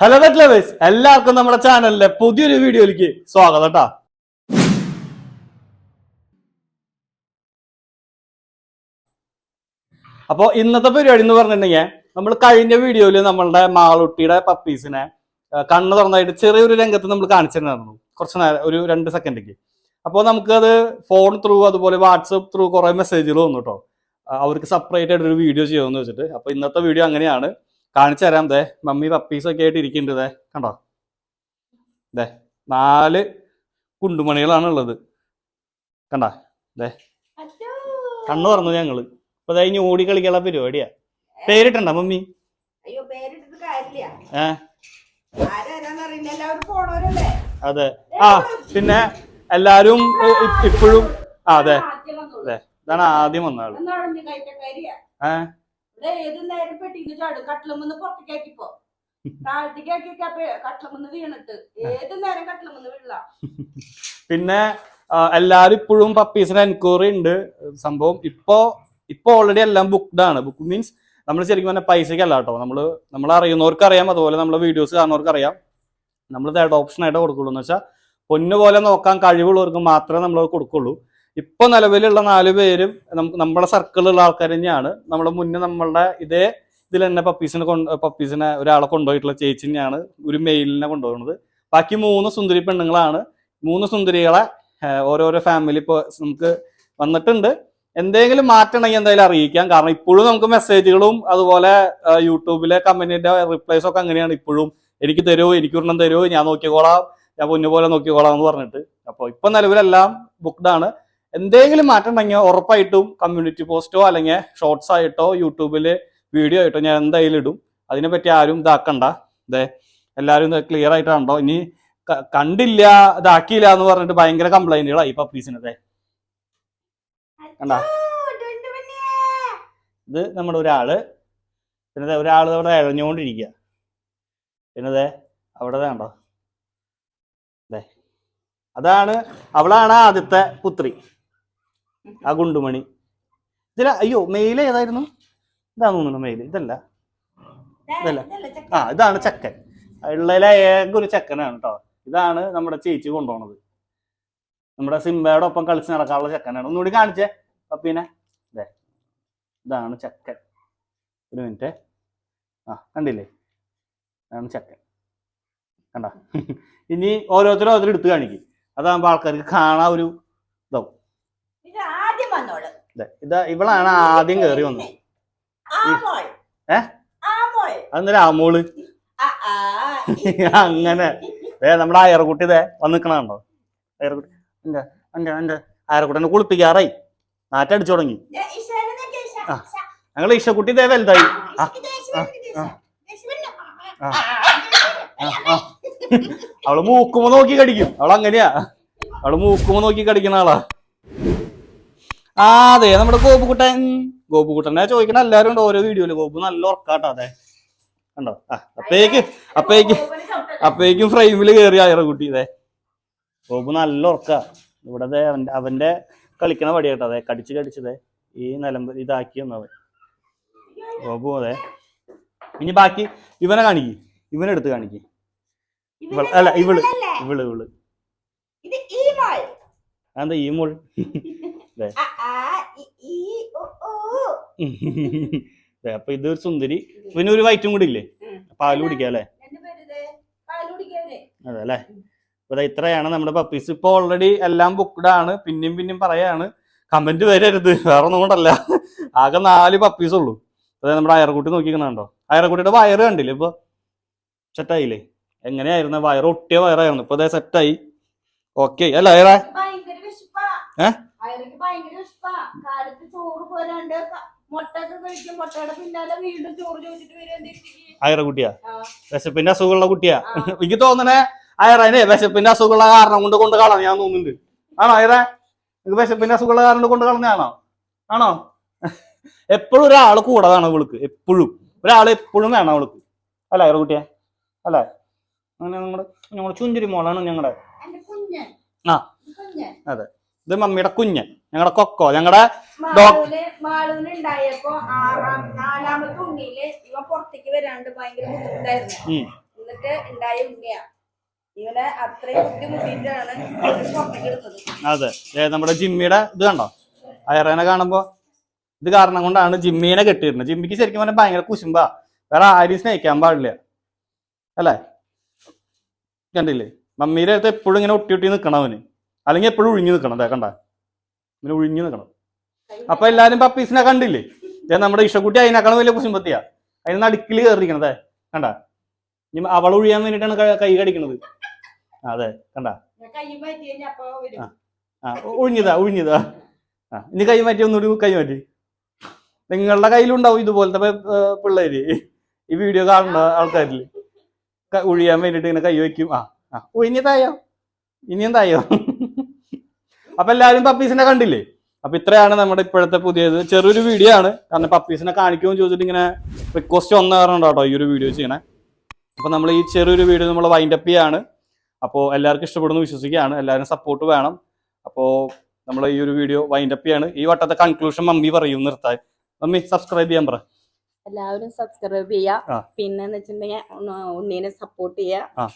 Hello wet lovers എല്ലാവർക്കും നമ്മുടെ ചാനലിലെ പുതിയൊരു വീഡിയോയിലേക്ക് സ്വാഗതം കേട്ടോ അപ്പോ ഇന്നത്തെ പരിപാടി എന്ന് പറഞ്ഞിട്ടുണ്ടെങ്കിൽ നമ്മൾ കഴിഞ്ഞ വീഡിയോയിൽ നമ്മളുടെ മാളുട്ടിയുടെ പപ്പീസിനെ കണ്ണ് തുറന്നായിട്ട് ചെറിയൊരു രംഗത്ത് നമ്മൾ കാണിച്ചിട്ടുണ്ടായിരുന്നു. കുറച്ച് നേരം ഒരു രണ്ട് സെക്കൻഡേക്ക് അപ്പോൾ നമുക്കത് ഫോൺ ത്രൂ അതുപോലെ വാട്സപ്പ് ത്രൂ കുറേ മെസ്സേജുകൾ വന്നു കേട്ടോ അവർക്ക് സെപ്പറേറ്റ് ആയിട്ട് ഒരു വീഡിയോ ചെയ്യുമെന്ന് വെച്ചിട്ട്. അപ്പോൾ ഇന്നത്തെ വീഡിയോ അങ്ങനെയാണ്. കാണിച്ചു തരാം ദേ മമ്മി പപ്പീസൊക്കെ ആയിട്ട് ഇരിക്കുന്നുണ്ട് ദേ കണ്ടോ? ദേ നാല് കുണ്ടുമണികളാണ് ഉള്ളത്. കണ്ട? ദേ കണ്ണു പറഞ്ഞു ഞങ്ങൾ. ഇപ്പൊ ദേ ഇനി ഓടി കളിക്കാനുള്ള പരിപാടിയാ. പേരിട്ടണ്ട മമ്മി? ഏ? അതെ. ആ പിന്നെ എല്ലാരും ഇപ്പോഴും അതെ. അതെ ഇതാണ് ആദ്യം വന്ന ആൾ എന്നാണ് ഇനി കയറ്റക്കാരിയാ ഏ? ഇവിടെ ഏത് നേരം പെട്ടിന്ന് ചാടും കട്ടിലുമെന്ന് പുറത്തേക്കാക്കിപ്പോ പിന്നെ എല്ലാരും ഇപ്പോഴും പപ്പീസിന് എൻക്വയറി ഉണ്ട്. സംഭവം ഇപ്പോ ഇപ്പൊ ഓൾറെഡി എല്ലാം ബുക്ക്ഡ് ആണ്. ബുക്ക് മീൻസ് നമ്മൾ ശരിക്കും പറഞ്ഞാൽ പൈസയ്ക്ക് അല്ല കേട്ടോ. നമ്മൾ നമ്മൾ അറിയുന്നവർക്ക് അറിയാം. അതുപോലെ നമ്മളെ വീഡിയോസ് കാണുന്നവർക്ക് അറിയാം. നമ്മൾ തേർഡ് ഓപ്ഷൻ ആയിട്ട് കൊടുക്കുള്ളൂ. എന്ന് വെച്ചാൽ പൊന്നു പോലെ നോക്കാൻ കഴിവുള്ളവർക്ക് മാത്രമേ നമ്മൾ കൊടുക്കുള്ളൂ. ഇപ്പൊ നിലവിലുള്ള നാല് പേരും നമ്മുടെ സർക്കിളിലുള്ള ആൾക്കാർ തന്നെയാണ്. നമ്മുടെ മുന്നേ നമ്മളുടെ ഇതേ ഇതിൽ തന്നെ പപ്പീസിനെ കൊണ്ട് പപ്പീസിനെ ഒരാളെ കൊണ്ടുപോയിട്ടുള്ള ചേച്ചി തന്നെയാണ് ഒരു മെയിലിനെ കൊണ്ടുപോകുന്നത്. ബാക്കി മൂന്ന് സുന്ദരി പെണ്ണുങ്ങളാണ്. മൂന്ന് സുന്ദരികളെ ഓരോരോ ഫാമിലി ഇപ്പോൾ നമുക്ക് വന്നിട്ടുണ്ട്. എന്തെങ്കിലും മാറ്റണമെങ്കിൽ എന്തായാലും അറിയിക്കാം. കാരണം ഇപ്പോഴും നമുക്ക് മെസ്സേജുകളും അതുപോലെ യൂട്യൂബിലെ കമ്പനിയുടെ റിപ്ലൈസ് ഒക്കെ അങ്ങനെയാണ് ഇപ്പോഴും. എനിക്ക് തരുമോ എനിക്ക് ഒരെണ്ണം തരുമോ ഞാൻ നോക്കിക്കോളാം ഞാൻ പൊന്നുപോലെ നോക്കിക്കോളാം എന്ന് പറഞ്ഞിട്ട്. അപ്പോൾ ഇപ്പൊ നിലവിലെല്ലാം ബുക്ക്ഡ് ആണ്. എന്തെങ്കിലും മാറ്റം ഉണ്ടെങ്കിൽ ഉറപ്പായിട്ടും കമ്മ്യൂണിറ്റി പോസ്റ്റോ അല്ലെങ്കിൽ ഷോർട്സ് ആയിട്ടോ യൂട്യൂബിൽ വീഡിയോ ആയിട്ടോ ഞാൻ എന്തായാലും ഇടും. അതിനെപ്പറ്റി ആരും ഇതാക്കണ്ട. ഇതേ എല്ലാവരും ക്ലിയർ ആയിട്ടാണോ ഇനി കണ്ടില്ല ഇതാക്കിയില്ല എന്ന് പറഞ്ഞിട്ട് ഭയങ്കര കംപ്ലൈന്റുകളായി പപ്പീസിനതെ കണ്ടാ? ഇത് നമ്മുടെ ഒരാൾ. പിന്നെ ദേ ഒരാൾ അവിടെ ഇഴഞ്ഞുകൊണ്ടിരിക്കുക പിന്നെ അവിടെ കണ്ടോ? ദേ അതാണ് അവളാണ് ആദ്യത്തെ പുത്രി. ആ ഗുണ്ടുമണി. ഇതില അയ്യോ മെയിൽ ഏതായിരുന്നു? ഇതാ തോന്നുന്നു മെയിൽ ഇതല്ല. ഇതല്ല. ആ ഇതാണ് ചക്കൻ. ഉള്ളതിലെ ഏക ഒരു ചക്കനാണ് കേട്ടോ ഇതാണ് നമ്മുടെ ചേച്ചി കൊണ്ടുപോണത്. നമ്മുടെ സിംബയുടെ ഒപ്പം കളിച്ച് നടക്കാനുള്ള ചക്കനാണ്. ഒന്നുകൂടി കാണിച്ചേ. പപ്പീനെ. അതെ ഇതാണ് ചക്കൻ. ഒരു മിനിറ്റ്. ആ കണ്ടില്ലേ? ഇതാണ് ചക്കൻ. കണ്ട? ഇനി ഓരോരുത്തരും ഓരോരുത്തരും എടുത്ത് കാണിക്കും. അതാകുമ്പോൾ ആൾക്കാർക്ക് കാണാൻ ഒരു ഇതാവും ഇത് ആദ്യം വന്നോൾ ഇതേ ഇവളാണ് ആദ്യം കേറി വന്നത്. ഏ? ആ മോൾ ആ, ആ, അങ്ങനെ. ഏ നമ്മുടെ അയർകുട്ടി ഇതേ വന്ന് നിക്കണുണ്ടോ അയർകുട്ടി എന്റെ എന്റെ എന്റെ അയർകുട്ടനെ കുളിപ്പിക്കാറായി. നാറ്റടിച്ചു തുടങ്ങി. ആ. ഞങ്ങൾ ഈശക്കുട്ടി ഇതേ വലുതായി. അവൾ മൂക്കുമ്പോ നോക്കി കടിക്കും. അവളങ്ങനെയാ. അവൾ മൂക്കുമ്പോ നോക്കി കടിക്കണ ആളാ. ആ അതെ നമ്മുടെ ഗോപുക്കുട്ടൻ ഗോപുക്കുട്ടനെ ചോദിക്കണ എല്ലാരും ഉണ്ട്. ഓരോ വീഡിയോയിൽ ഗോപു നല്ല ഉറക്കാട്ടോ അതെ. കണ്ടോ? ആ അപ്പേക്ക് അപ്പേക്ക്. അപ്പേക്കും ഫ്രെയിമിൽ കയറി കുട്ടി ഇതേ. ഗോപു നല്ല ഉറക്ക. ഇവിടെ അവന്റെ അവന്റെ കളിക്കണ പടിയാട്ടോ അതെ. കടിച്ച് കടിച്ചതേ ഈ നിലമ്പ് ഇതാക്കി വന്നവൻ ഗോപു അതെ. ഇനി ബാക്കി ഇവനെ കാണിക്ക്. ഇവനെടുത്ത് കാണിക്ക്. ഇവൾ അല്ല ഇവൾ ഇവൾ ഇവൾ. ഇത് ഈ മോൾ? ദേ, അപ്പൊ ഇതൊരു ഒരു സുന്ദരി. പിന്നെ ഒരു വൈറ്റും കൂടി ഇല്ലേ? പാൽ പാൽ കുടിക്കാം അല്ലേ. അതെ അല്ലേ? അപ്പൊ ഇത്രയാണ് നമ്മുടെ പപ്പീസ്. ഇപ്പൊ ഓൾറെഡി എല്ലാം ബുക്ക്ഡ് ആണ്. പിന്നെയും പിന്നെയും പറയാണ്. കമന്റ് വരരുത്. വേറെ ഒന്നും കൊണ്ടല്ല. ആകെ നാല് പപ്പീസ് ഉള്ളൂ. അതെ നമ്മുടെ അയർകുട്ടി നോക്കിക്കണോ അയർകുട്ടിയുടെ വയറ് കണ്ടില്ലേ ഇപ്പൊ? സെറ്റായില്ലേ എങ്ങനെയായിരുന്നു? വയറ് ഒട്ടിയ വയറായിരുന്നു. ഇപ്പൊ അതെ സെറ്റായി ഓക്കെ അല്ല അയറ ഭയങ്കര അയറക്ക് ഭയങ്കര ഇഷ്ടാ. കാലത്ത് ചോറ് പോരാണ്ട് മുട്ടൊക്കെ കഴിക്കും. മുട്ടയുടെ പിന്നാലെ വീണ്ടും ചോറ് ചോദിച്ചിട്ട് വരും. അയറ അയറക്കുട്ടിയാ വിശപ്പിന്റെ അസുഖമുള്ള കുട്ടിയാ. എനിക്ക് തോന്നണേ അയറനെ വിശപ്പിന്റെ അസുഖമുള്ള കാരണം കൊണ്ട് കൊണ്ട് കളഞ്ഞ ഞാൻ തോന്നുന്നുണ്ട്. ആണോ അയറ നിങ്ങൾക്ക് വിശപ്പിന്റെ അസുഖമുള്ള കാരണം കൊണ്ട് കളഞ്ഞാണോ ആണോ? എപ്പോഴും ഒരാൾ കൂടെ വേണം അവൾക്ക് എപ്പോഴും. ഒരാൾ എപ്പോഴും വേണം അവൾക്ക്. അല്ല അയറ കുട്ടിയാ അല്ലേ? അങ്ങനെ നമ്മുടെ ഞങ്ങളുടെ ചുഞ്ചിരി മോളാണ് ഞങ്ങളുടെ ആ. കുഞ്ഞൻ ഇത് മമ്മിയുടെ കുഞ്ഞൻ ഞങ്ങളുടെ കൊക്കോ ഞങ്ങളുടെ ആറാം നാലാമത്തെ ഉണ്ണിയിൽ ഇവ പുറത്തേക്ക് വരാണ്ട് ഭയങ്കര ബുദ്ധിമുട്ടായിരുന്നു. ഉം. എന്നിട്ട് ചെയ്തിട്ട് ഉണ്ടായ ഉണ്ണിയാ. ഇവനെ അത്രയും ബുദ്ധിമുട്ടിയിട്ടാണ് ഇത് പുറത്തേക്ക് എടുത്തത്. അതെ. നമ്മുടെ ജിമ്മിയുടെ ഇത് കണ്ടോ? അയറേനെ കാണുമ്പോ ഇത് കാരണം കൊണ്ടാണ് ജിമ്മീനെ കെട്ടിയിരുന്നത് ജിമ്മിക്ക് ശരിക്കും പറഞ്ഞാൽ ഭയങ്കര കുശുമ്പാ. വേറെ ആരും സ്നേഹിക്കാൻ പാടില്ല. അല്ലേ? കണ്ടില്ലേ? മമ്മീടെ അടുത്ത് എപ്പോഴും ഇങ്ങനെ ഒട്ടി ഒട്ടി നിൽക്കണം അവന്. അല്ലെങ്കിൽ എപ്പോഴും ഒഴിഞ്ഞു നിൽക്കണം അതെ കണ്ട. ഇങ്ങനെ ഒഴിഞ്ഞു നിൽക്കണം. അപ്പൊ എല്ലാരും പപ്പീസിനെ കണ്ടില്ലേ? ദേ നമ്മുടെ ഇഷ്ടക്കുട്ടി അതിനേക്കാളും വലിയ കുശുമ്പത്തിയാ. അതിന് നടുക്കിൽ കയറിയിരിക്കണതേ കണ്ട? ഇനി അവൾ ഒഴിയാൻ വേണ്ടിയിട്ടാണ് ക- കടിക്കണത്. അതെ കണ്ട? ഞാൻ ആ ഒഴിഞ്ഞതാ ഒഴിഞ്ഞതാ ആ ഇനി കൈ മാറ്റി ഒന്നുകൂടി കൈ മാറ്റി. നിങ്ങളുടെ കയ്യിലുണ്ടാവും ഇതുപോലത്തെ പിള്ളേര്. ഈ വീഡിയോ കാണുന്ന ആൾക്കാരിൽ. ഒഴിയാൻ വേണ്ടിട്ട് ഇങ്ങനെ കൈ വയ്ക്കും. ആ ആ ഒഴിഞ്ഞതായോ ഇനി എന്തായോ അപ്പൊ എല്ലാവരും പപ്പീസിനെ കണ്ടില്ലേ? അപ്പൊ ഇത്രയാണ് നമ്മുടെ ഇപ്പോഴത്തെ പുതിയത്. ചെറിയൊരു വീഡിയോ ആണ്. കാരണം പപ്പീസിനെ കാണിക്കുമെന്ന് ചോദിച്ചിട്ട് ഇങ്ങനെ റിക്വസ്റ്റ് വന്ന കാരണം കേട്ടോ ഈ ഒരു വീഡിയോ ചെയ്യണേ? അപ്പൊ നമ്മൾ ഈ ചെറിയൊരു വീഡിയോ നമ്മൾ വൈൻഡപ്പ് ചെയ്യാണ്. അപ്പോൾ എല്ലാവർക്കും ഇഷ്ടപ്പെടുന്നു വിശ്വസിക്കുകയാണ്. എല്ലാവരും സപ്പോർട്ട് വേണം. അപ്പോൾ നമ്മൾ ഈ ഒരു വീഡിയോ വൈൻഡപ്പ് ചെയ്യാണ്. ഈ വട്ടത്തെ കൺക്ലൂഷൻ മമ്മി പറയും നിർത്താൻ. മമ്മി സബ്സ്ക്രൈബ് ചെയ്യാൻ പറ. എല്ലാവരും സബ്സ്ക്രൈബ് ചെയ്യാ. ചെയ്യുക പിന്നെ വെച്ചിട്ടുണ്ടെങ്കിൽ ഉണ്ണീനെ സപ്പോർട്ട് ചെയ്യുക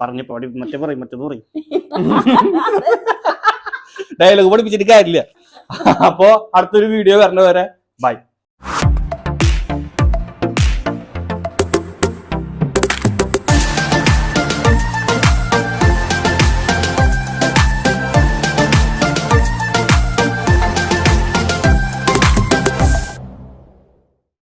പറഞ്ഞു പാടി. മറ്റേ പറയും മറ്റേത് പറയും. ഡയലോഗ് പഠിപ്പിച്ചിട്ട് കാര്യമില്ല. അപ്പോ അടുത്തൊരു വീഡിയോ വരണ വരെ ബൈ